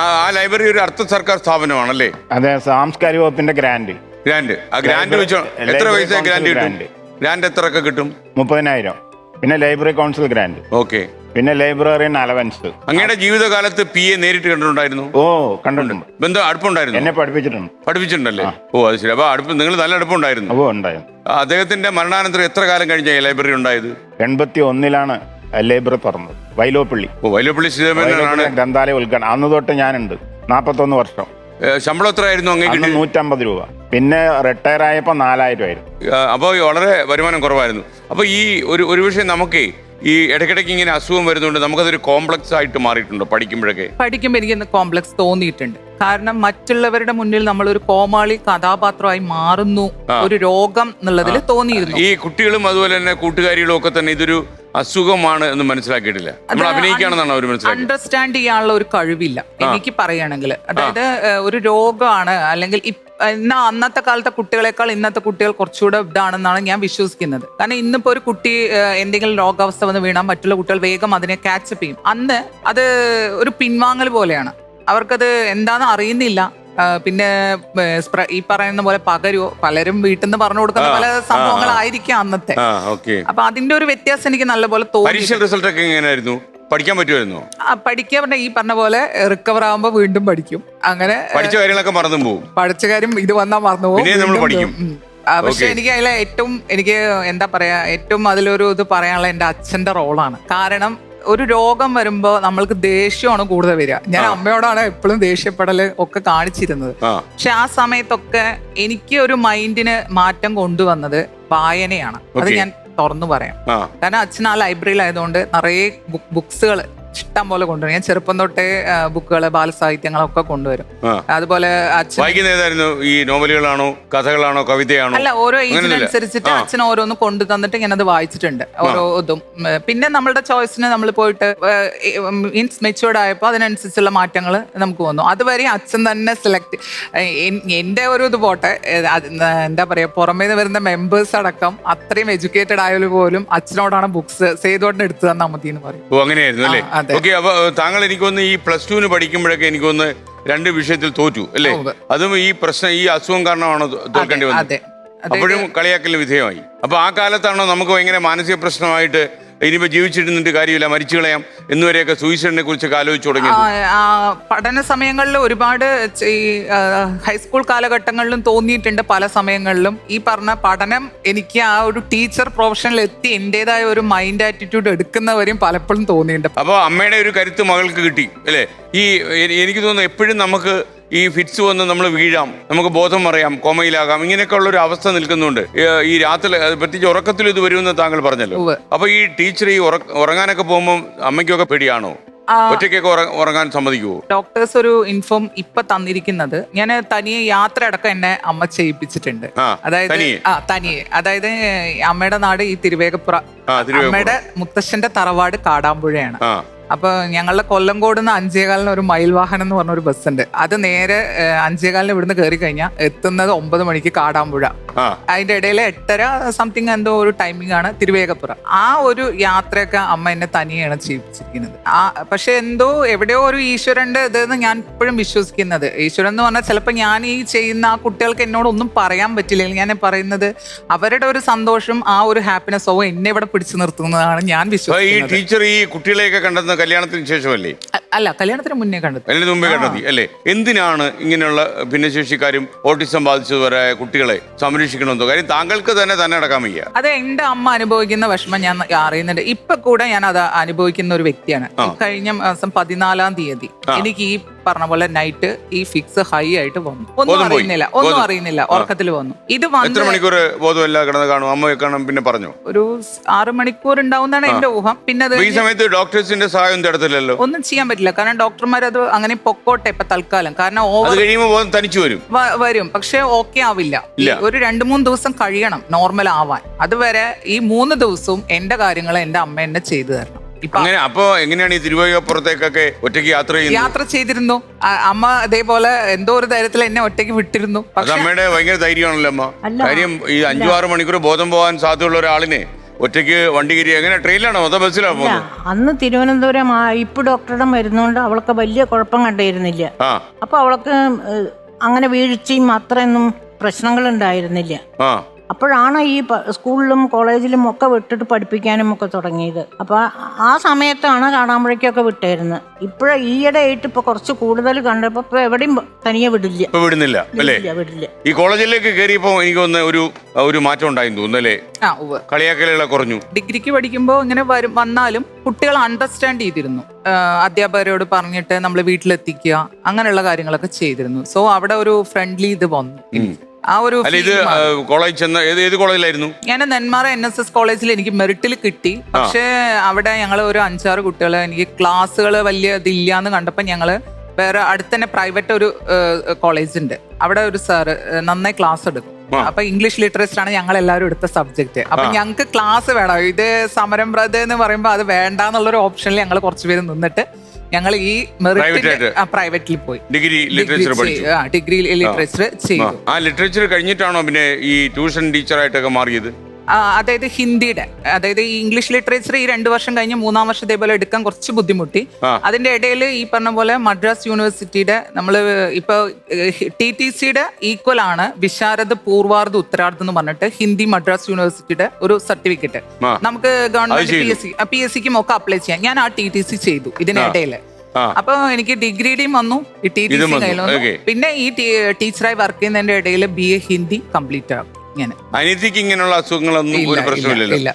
ആ ലൈബ്രറി ഒരു അർത്ഥ സർക്കാർ സ്ഥാപനമാണല്ലേ? അതെ സാംസ്കാരിക വകുപ്പിന്റെ ഗ്രാൻഡ്. ഗ്രാൻഡ്. ആ ഗ്രാൻഡ് വെച്ചോ എത്ര പൈസ ഗ്രാൻഡ് കിട്ടും? ഗ്രാൻഡ്. എത്ര ഒക്കെ കിട്ടും? മുപ്പതിനായിരം. പിന്നെ ലൈബ്രറി കൗൺസിൽ ഗ്രാൻഡ്. ഓക്കെ. പിന്നെ ലൈബ്രറിയൻ അലവൻസ്. അങ്ങയുടെ ജീവിതകാലത്ത് പി എ നേരിട്ട് കണ്ടിട്ടുണ്ടായിരുന്നു? ഓ കണ്ടിട്ടുണ്ട്. ബന്ധം അടുപ്പുണ്ടായിരുന്നു? എന്നെ പഠിപ്പിച്ചിട്ടുണ്ട്. പഠിപ്പിച്ചിട്ടുണ്ടല്ലേ? ഓ അത് ശരി. അപ്പൊ അടുപ്പ് നിങ്ങൾ നല്ല അടുപ്പുണ്ടായിരുന്നു? ഓ ഉണ്ടായിരുന്നു. അദ്ദേഹത്തിന്റെ മരണാനന്തരം എത്ര കാലം കഴിഞ്ഞ ലൈബ്രറി ഉണ്ടായത്? എൺപത്തി ഒന്നിലാണ് ലൈബ്രറി തുറന്നത് വൈലോപ്പള്ളി. വൈലോപ്പള്ളി വൈലോപ്പള്ളി ഗ്രന്ഥാലയ ഉദ്ഘാടനം. അന്ന് തൊട്ട് ഞാനുണ്ട്. നാൽപ്പത്തൊന്ന് വർഷം. ശമ്പളം എത്രയായിരുന്നു അങ്ങനെ നൂറ്റമ്പത് രൂപ. പിന്നെ റിട്ടയർ ആയപ്പോൾ നാലായിരം ആയിരുന്നു. അപ്പോൾ വളരെ വരുമാനം കുറവായിരുന്നു. അപ്പോൾ ഈ ഒരു ഒരു വിഷയം നമുക്കേ ഈ ഇടയ്ക്കിടയ്ക്ക് ഇങ്ങനെ അസുഖം വരുന്നുണ്ട്. നമുക്കതൊരു കോംപ്ലക്സ് ആയിട്ട് മാറിയിട്ടുണ്ടോ പഠിക്കുമ്പോഴൊക്കെ? പഠിക്കുമ്പോൾ എനിക്ക് കോംപ്ലക്സ് തോന്നിയിട്ടുണ്ട്. കാരണം മറ്റുള്ളവരുടെ മുന്നിൽ നമ്മൾ ഒരു കോമാളി കഥാപാത്രമായി മാറുന്നു. ഒരു രോഗം എന്നുള്ളതിൽ തോന്നിയിരുന്നു. ഈ കുട്ടികളും അതുപോലെ തന്നെ കൂട്ടുകാരികളും ഒക്കെ തന്നെ ഇതൊരു അസുഖമാണ് എന്ന് മനസ്സിലാക്കിയിട്ടില്ല. നമ്മൾ അഭിനയിക്കുകയാണെന്നാണ് അവർ മനസ്സിലാക്കി അണ്ടർസ്റ്റാൻഡ് ചെയ്യാനുള്ള ഒരു കഴിവില്ല. എനിക്ക് പറയുകയാണെങ്കിൽ അതായത് ഒരു രോഗമാണ് അല്ലെങ്കിൽ എന്നാ അന്നത്തെ കാലത്തെ കുട്ടികളെക്കാൾ ഇന്നത്തെ കുട്ടികൾ കുറച്ചുകൂടെ ഇതാണെന്നാണ് ഞാൻ വിശ്വസിക്കുന്നത്. കാരണം ഇന്നിപ്പോ ഒരു കുട്ടി എന്തെങ്കിലും രോഗാവസ്ഥ വന്ന് വീണാൽ മറ്റുള്ള കുട്ടികൾ വേഗം അതിനെ കാച്ചപ്പ് ചെയ്യും. അന്ന് അത് ഒരു പിൻവാങ്ങൽ പോലെയാണ്. അവർക്കത് എന്താണെന്ന് അറിയുന്നില്ല. പിന്നെ ഈ പറയുന്ന പോലെ പകരോ പലരും വീട്ടിൽ നിന്ന് പറഞ്ഞു കൊടുക്കുന്ന പല സംഭവങ്ങളായിരിക്കും അന്നത്തെ. അപ്പൊ അതിന്റെ ഒരു വ്യത്യാസം എനിക്ക് നല്ലപോലെ തോന്നി റിസൾട്ട് ഒക്കെ എങ്ങനെയായിരുന്നു? പഠിക്കാൻ പറ്റുമായിരുന്നു? പഠിക്കാൻ പറഞ്ഞ ഈ പറഞ്ഞ പോലെ റിക്കവർ ആകുമ്പോൾ വീണ്ടും പഠിക്കും. അങ്ങനെ പഠിച്ച കാര്യങ്ങളൊക്കെ മറന്നും പോകും പഠിച്ച കാര്യം ഇത് വന്നാൽ മറന്നു പോകും പഠിക്കും. പക്ഷെ എനിക്ക് അതിലെ ഏറ്റവും എനിക്ക് എന്താ പറയാ ഏറ്റവും അതിലൊരു ഇത് പറയാനുള്ള എന്റെ അച്ഛന്റെ റോളാണ് കാരണം ഒരു രോഗം വരുമ്പോ നമ്മൾക്ക് ദേഷ്യമാണ് കൂടുതൽ വരിക. ഞാൻ അമ്മയോടാണ് എപ്പോഴും ദേഷ്യപ്പെടൽ ഒക്കെ കാണിച്ചിരുന്നത്. പക്ഷെ ആ സമയത്തൊക്കെ എനിക്ക് ഒരു മൈൻഡിന് മാറ്റം കൊണ്ടുവന്നത് വായനയാണ്. അത് ഞാൻ തുറന്നു പറയാം. കാരണം അച്ഛൻ ആ ലൈബ്രറിയിലായതുകൊണ്ട് നിറയെ ബുക്സുകൾ ഇഷ്ടം പോലെ കൊണ്ടുവരും. ഞാൻ ചെറുപ്പം തൊട്ടേ ബുക്കുകൾ ബാലസാഹിത്യങ്ങളൊക്കെ കൊണ്ടുവരും. അതുപോലെ അച്ഛൻ വായിക്കുന്ന ഏതായിരുന്നു? ഈ നോവലുകളാണോ കഥകളാണോ കവിതയാണോ? അല്ല ഓരോ. ഏജിനനുസരിച്ചിട്ട് അച്ഛൻ ഓരോന്ന് കൊണ്ടു തന്നിട്ട് ഇങ്ങനെ അത് വായിച്ചിട്ടുണ്ട് ഓരോ ഇതും. പിന്നെ നമ്മളുടെ ചോയ്സിന് നമ്മൾ പോയിട്ട് മീൻസ് മെച്ചുവേർഡ് ആയപ്പോൾ അതിനനുസരിച്ചുള്ള മാറ്റങ്ങൾ നമുക്ക് വന്നു. അതുവരെ അച്ഛൻ തന്നെ സെലക്ട് എന്റെ ഒരു ഇത് പോട്ടെ എന്താ പറയാ പുറമേ നിന്ന് വരുന്ന മെമ്പേഴ്സ് അടക്കം അത്രയും എഡ്യൂക്കേറ്റഡ് ആയാലും പോലും അച്ഛനോടാണ് ബുക്സ് സേതോട്ടിന് എടുത്തു തന്നാൽ മതി എന്ന് പറയും അങ്ങനെയായിരുന്നു അല്ലേ. ഓക്കെ അപ്പൊ താങ്കൾ എനിക്കൊന്ന് ഈ പ്ലസ് ടുവിന് പഠിക്കുമ്പോഴൊക്കെ എനിക്കൊന്ന് രണ്ട് വിഷയത്തിൽ തോറ്റു അല്ലേ? അതും ഈ പ്രശ്നം ഈ അസുഖം കാരണമാണോ തോൽക്കേണ്ടി വന്നത്? അപ്പോഴും കളിയാക്കലിന് വിധേയമായി. അപ്പൊ ആ കാലത്താണോ നമുക്ക് ഭയങ്കര മാനസിക പ്രശ്നമായിട്ട് ഇനിയിപ്പോ ജീവിച്ചിരുന്നിട്ട് കാര്യമില്ല മരിച്ചു കളയാം എന്നുവരെയൊക്കെ സൂയിസൈഡിനെ കുറിച്ചൊക്കെ ആലോചിച്ചു ആ, പഠന സമയങ്ങളിൽ ഒരുപാട് ഈ ഹൈസ്കൂൾ കാലഘട്ടങ്ങളിലും തോന്നിയിട്ടുണ്ട് പല സമയങ്ങളിലും. ഈ പറഞ്ഞ പഠനം എനിക്ക് ആ ഒരു ടീച്ചർ പ്രൊഫഷനിൽ എത്തി എന്റെതായ ഒരു മൈൻഡ് ആറ്റിറ്റ്യൂഡ് എടുക്കുന്നവരെയും പലപ്പോഴും തോന്നിയിട്ടുണ്ട്. അപ്പോൾ അമ്മയുടെ ഒരു കരുത്ത് മകൾക്ക് കിട്ടി അല്ലേ? ഈ എനിക്ക് തോന്നുന്നു എപ്പോഴും നമുക്ക് ഈ ഫിറ്റ്സ് വന്ന് നമ്മൾ വീഴാം നമുക്ക് ബോധം അറിയാം കോമയിലാകാം ഇങ്ങനെയൊക്കെ ഉള്ള ഒരു അവസ്ഥ നിൽക്കുന്നുണ്ട്. ഈ രാത്രി പ്രത്യേകിച്ച് ഉറക്കത്തിൽ ഇത് വരുമെന്ന് താങ്കൾ പറഞ്ഞല്ലോ. അപ്പൊ ഈ ടീച്ചർ ഈ ഉറങ്ങാനൊക്കെ പോകുമ്പോൾ അമ്മയ്ക്കൊക്കെ പേടിയാണോ. ഒറ്റയ്ക്കൊക്കെ ഉറങ്ങാൻ സമ്മതിക്കുമോ ഡോക്ടേഴ്സ് ഒരു ഇൻഫോം ഇപ്പൊ തന്നിരിക്കുന്നത് ഞാൻ തനിയെ യാത്ര അടക്കം എന്നെ അമ്മ ചെയ്യിപ്പിച്ചിട്ടുണ്ട്. അതായത് ആ തനിയെ. അതായത് അമ്മയുടെ നാട് ഈ തിരുവേഗപ്പുറ. അമ്മയുടെ മുത്തശ്ശന്റെ തറവാട് കാടാമ്പുഴയാണ്. ആ അപ്പൊ ഞങ്ങളുടെ കൊല്ലംകോട് നിന്ന് അഞ്ചേകാലിന് ഒരു മയിൽ വാഹനം എന്ന് പറഞ്ഞ ഒരു ബസ് ഉണ്ട് അത് നേരെ ഏഹ്, അഞ്ചേകാലിന് ഇവിടുന്ന് കയറി കഴിഞ്ഞാൽ എത്തുന്നത് ഒമ്പത് മണിക്ക് കാടാമ്പുഴ. ആ. അതിന്റെ ഇടയിൽ എട്ടര സംതിങ് എന്തോ ഒരു ടൈമിംഗ് ആണ് തിരുവേഗപ്പുറം. ആ ഒരു യാത്രയൊക്കെ അമ്മ എന്നെ തനിയാണ് ചെയ്യിപ്പിച്ചിരിക്കുന്നത് ആ പക്ഷെ എന്തോ എവിടെയോ ഒരു ഈശ്വരന്റെ ഇതെന്ന് ഞാൻ ഇപ്പോഴും വിശ്വസിക്കുന്നത്. ഈശ്വരൻ എന്ന് പറഞ്ഞാൽ ചിലപ്പോൾ ഞാൻ ഈ ചെയ്യുന്ന ആ കുട്ടികൾക്ക് എന്നോട് ഒന്നും പറയാൻ പറ്റില്ല. ഞാൻ പറയുന്നത് അവരുടെ ഒരു സന്തോഷം ആ ഒരു ഹാപ്പിനെസ്സോ എന്നെ ഇവിടെ പിടിച്ചു നിർത്തുന്നതാണ് ഞാൻ അപ്പൊ ഈ വിശ്വസിക്കുന്നത്. ടീച്ചർ ഈ കുട്ടികളെയൊക്കെ കണ്ടെത്തുന്ന കല്യാണത്തിന് ശേഷമല്ലേ? അല്ല കല്യാണത്തിന് മുന്നേ കണ്ടത്. അതിന് മുമ്പേ കണ്ടെത്തി അല്ലേ? എന്തിനാണ് ഇങ്ങനെയുള്ള ഭിന്നശേഷിക്കാരും ഓട്ടിസം ബാധിച്ചവരായ കുട്ടികളെ സംരക്ഷിക്കണമെന്നോ? കാര്യം താങ്കൾക്ക് തന്നെ തന്നെ അടക്കാൻ വയ്യ. അത് എന്റെ അമ്മ അനുഭവിക്കുന്ന വിഷമം ഞാൻ അറിയുന്നുണ്ട്. ഇപ്പൊ കൂടെ ഞാൻ അത് അനുഭവിക്കുന്ന ഒരു വ്യക്തിയാണ്. കഴിഞ്ഞ മാസം പതിനാലാം തീയതി എനിക്ക് ഈ പറഞ്ഞ പോലെ നൈറ്റ് ഈ ഫിക്സ് ഹൈ ആയിട്ട് വന്നു. ഒന്നും അറിയുന്നില്ല ഒന്നും അറിയുന്നില്ല ഉറക്കത്തിൽ വന്നു. ഇത് എത്ര മണിക്കൂർ ബോധമില്ല കിടന്ന് കാണും? അമ്മയെ കാണും പിന്നെ പറഞ്ഞു? ഒരു ആറ് മണിക്കൂർ ഉണ്ടാവുന്നതാണ് എന്റെ ഊഹം. പിന്നെ അത് ഈ സമയത്ത് ഡോക്ടേഴ്സിന്റെ സഹായം തേടത്തില്ലല്ലോ ഒന്നും ചെയ്യാൻ പറ്റില്ല. കാരണം ഡോക്ടർമാർ അത് അങ്ങനെ പൊക്കോട്ടെ ഇപ്പൊ തൽക്കാലം. കാരണം ഓവർ കഴിയുമ്പോൾ തനിച്ചു വരും. വരും. പക്ഷെ ഓക്കെ ആവില്ല. ഒരു രണ്ട് മൂന്ന് ദിവസം കഴിയണം നോർമൽ ആവാൻ. അതുവരെ ഈ മൂന്ന് ദിവസവും എന്റെ കാര്യങ്ങൾ എന്റെ അമ്മ എന്നെ ചെയ്തു തരണം. അങ്ങനെ അപ്പൊ എങ്ങനെയാണ് ഈ തിരുവനന്തപുരത്തേക്കൊക്കെ ഒറ്റയ്ക്ക് യാത്ര ചെയ്യുന്നത്? യാത്ര ചെയ്തിരുന്നു. അമ്മ അതേപോലെ എന്തോ ഒരു തരത്തിൽ എന്നെ ഒറ്റയ്ക്ക് വിട്ടിരുന്നു. അത് പക്ഷെ അമ്മയുടെ ഭയങ്കര ധൈര്യമാണല്ലോ അമ്മ. കാര്യം ഈ അഞ്ചു ആറ് മണിക്കൂർ ബോധം പോകാൻ സാധ്യതയുള്ള ഒരാളിനെ ഒറ്റയ്ക്ക് വണ്ടി കയറി എങ്ങനെ ട്രെയിനിലാണോ അതോ ബസ്സിലാണോ പോകുന്നത്? അന്ന് തിരുവനന്തപുരം ആ ഇപ്പ് ഡോക്ടറുടെ മരുന്നുകൊണ്ട് അവൾക്ക് വലിയ കുഴപ്പം കണ്ടിരുന്നില്ല. ആ. അപ്പോൾ അവൾക്ക് ഏഹ്, അങ്ങനെ വീഴ്ചയും അത്രയൊന്നും പ്രശ്നങ്ങൾ ഉണ്ടായിരുന്നില്ല ആ. അപ്പോഴാണ് ഈ സ്കൂളിലും കോളേജിലും ഒക്കെ വിട്ടിട്ട് പഠിപ്പിക്കാനും ഒക്കെ തുടങ്ങിയത്. അപ്പോൾ ആ സമയത്താണ് കാണാമ്പഴേക്കൊക്കെ വിട്ടായിരുന്നത് ഇപ്പോഴ ഈയിടെ ആയിട്ട് ഇപ്പൊ കുറച്ച് കൂടുതൽ കണ്ടപ്പോൾ ഇപ്പൊ എവിടെയും തനിയെ വിടില്ല. ഇപ്പൊ വിടുന്നില്ല അല്ലേ? വിടില്ല വിടില്ല. ഈ കോളേജിലേക്ക് കയറിയപ്പോ എനിക്ക് ഒന്ന് ഒരു ഒരു മാറ്റം ഉണ്ടായി തോന്നുന്നു അല്ലേ? ആ ഉവ്വ്. കളിയാക്കലുകളെ കുറഞ്ഞു. ഡിഗ്രിക്ക് പഠിക്കുമ്പോൾ ഇങ്ങനെ വരും വന്നാലും കുട്ടികൾ അണ്ടർസ്റ്റാൻഡ് ചെയ്തിരുന്നു. അധ്യാപകരോട് പറഞ്ഞിട്ട് നമ്മൾ വീട്ടിലെത്തിക്കുക അങ്ങനെയുള്ള കാര്യങ്ങളൊക്കെ ചെയ്തിരുന്നു. സോ അവിടെ ഒരു ഫ്രണ്ട്ലി ഇത് വന്നു. ആ ഒരു അല്ല ഇത് feel മാറി. കോളേജ് ചെന്ന ഏത് ഏത് കോളേജിലായിരുന്നു? ഞാൻ നെന്മാറ എൻ എസ് എസ് കോളേജിൽ എനിക്ക് മെറിറ്റിൽ കിട്ടി. പക്ഷേ അവിടെ ഞങ്ങൾ ഒരു അഞ്ചാറ് കുട്ടികൾ എനിക്ക് ക്ലാസ്സുകൾ വലിയ ഇതില്ലാന്ന് കണ്ടപ്പോൾ ഞങ്ങൾ വേറെ അടുത്ത് തന്നെ പ്രൈവറ്റ് ഒരു കോളേജ് ഉണ്ട് അവിടെ ഒരു സാറ് നന്നായി ക്ലാസ് എടുക്കും. ആ. അപ്പൊ ഇംഗ്ലീഷ് ലിറ്ററേച്ചർ ആണ് ഞങ്ങൾ എല്ലാവരും എടുത്ത സബ്ജക്ട് അപ്പൊ ഞങ്ങൾക്ക് ക്ലാസ് വേണം. ഇത് സമരം ബ്രത് എന്ന് പറയുമ്പോൾ അത് വേണ്ട എന്നുള്ളൊരു ഓപ്ഷനിൽ ഞങ്ങൾ കുറച്ചുപേര് നിന്നിട്ട് ഞങ്ങൾ ഈ ആയിട്ട്? പ്രൈവറ്റിൽ പോയി. ഡിഗ്രി ലിറ്ററേച്ചർ പഠിച്ചു? ഡിഗ്രി ലിറ്ററേച്ചർ ചെയ്തു. ആ ലിറ്ററേച്ചർ കഴിഞ്ഞിട്ടാണോ പിന്നെ ഈ ട്യൂഷൻ ടീച്ചറായിട്ടൊക്കെ മാറിയത്? ആ, അതായത് ഹിന്ദിയുടെ അതായത് ഈ ഇംഗ്ലീഷ് ലിറ്ററേച്ചർ ഈ രണ്ട് വർഷം കഴിഞ്ഞ് മൂന്നാം വർഷം ഇതേപോലെ എടുക്കാൻ കുറച്ച് ബുദ്ധിമുട്ടി. അതിന്റെ ഇടയിൽ ഈ പറഞ്ഞ പോലെ മദ്രാസ് യൂണിവേഴ്സിറ്റിയുടെ നമ്മൾ ഇപ്പൊ ടി ടി സിയുടെ ഈക്വൽ ആണ് വിശാരദ് പൂർവാർദ്ധ ഉത്തരാർദ്ധ എന്ന് പറഞ്ഞിട്ട് ഹിന്ദി മദ്രാസ് യൂണിവേഴ്സിറ്റിയുടെ ഒരു സർട്ടിഫിക്കറ്റ്. നമുക്ക് government. P S C P S സിക്കും ഒക്കെ അപ്ലൈ ചെയ്യാം. ഞാൻ ആ ടി ടി സി ചെയ്തു ഇതിനിടയിൽ. അപ്പൊ എനിക്ക് ഡിഗ്രിയുടെയും വന്നു ടി ടി സി കയ്യിൽ വന്നു. പിന്നെ ഈ ടീച്ചറായി വർക്ക് ചെയ്യുന്നതിന്റെ ഇടയിൽ ബി എ ഹിന്ദി കംപ്ലീറ്റ് ആകും ഇങ്ങനെ. അനിതിക്ക് ഇങ്ങനെയുള്ള അസുഖങ്ങളൊന്നും ഒരു പ്രശ്നമില്ലല്ലോ? ഇല്ല.